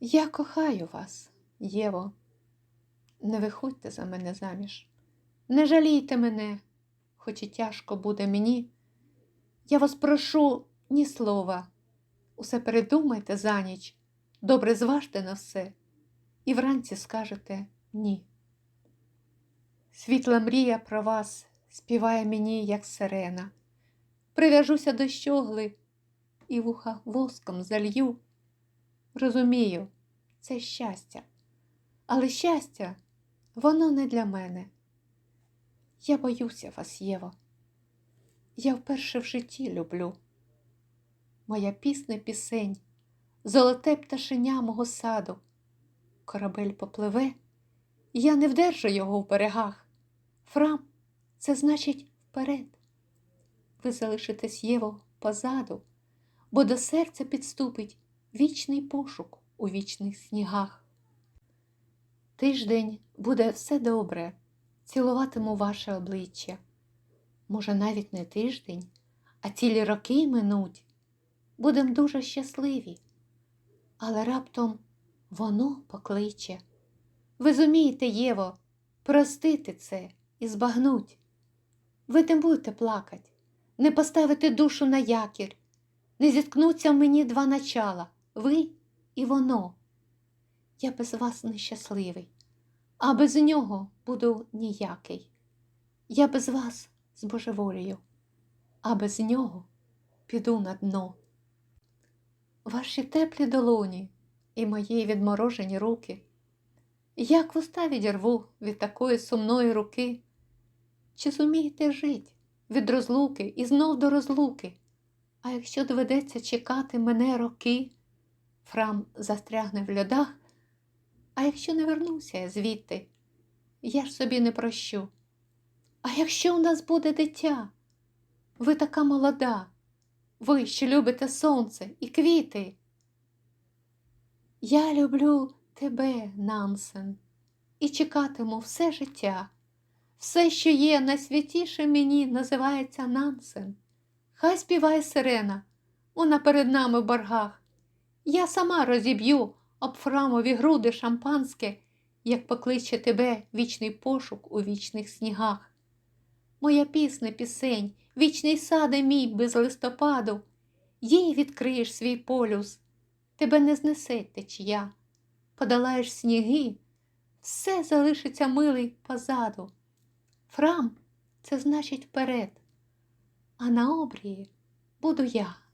Я кохаю вас, Єво. Не виходьте за мене заміж. Не жалійте мене, хоч і тяжко буде мені. Я вас прошу ні слова. Усе передумайте за ніч, добре зважте на все, і вранці скажете ні. Світла мрія про вас співає мені, як сирена. Прив'яжуся до щогли і вуха воском залью. Розумію, це щастя, але щастя, воно не для мене. Я боюся вас, Єво. Я вперше в житті люблю. Моя пісня пісень, золоте пташеня мого саду. Корабель попливе, я не вдержу його в берегах. Фрам, це значить вперед. Ви залишитесь Єво позаду, бо до серця підступить вічний пошук у вічних снігах. Тиждень буде все добре, цілуватиму ваше обличчя. Може, навіть не тиждень, а цілі роки минуть. Будем дуже щасливі, але раптом воно покличе. Ви зумієте, Єво, простити це і збагнуть. Ви не будете плакать, не поставите душу на якір, не зіткнуться в мені два начала ви і воно. Я без вас нещасливий, а без нього буду ніякий. Я без вас збожеволію, а без нього піду на дно. Ваші теплі долоні і мої відморожені руки. Як вуста відірву від такої сумної руки? Чи зумієте жить від розлуки і знов до розлуки? А якщо доведеться чекати мене роки, Фрам застрягне в льодах, а якщо не вернуся звідти, я ж собі не прощу. А якщо у нас буде дитя, ви така молода, ви, що любите сонце і квіти. Я люблю тебе, Нансен, і чекатиму все життя. Все, що є найсвятіше мені, називається Нансен. Хай співає сирена, вона перед нами в боргах. Я сама розіб'ю об фрамові груди шампанське, як покличе тебе вічний пошук у вічних снігах. Моя пісня пісень, вічний саде мій без листопаду, їй відкриєш свій полюс, тебе не знесе течія, подолаєш сніги, все залишиться милий позаду. Фрам це значить вперед, а на обрії буду я.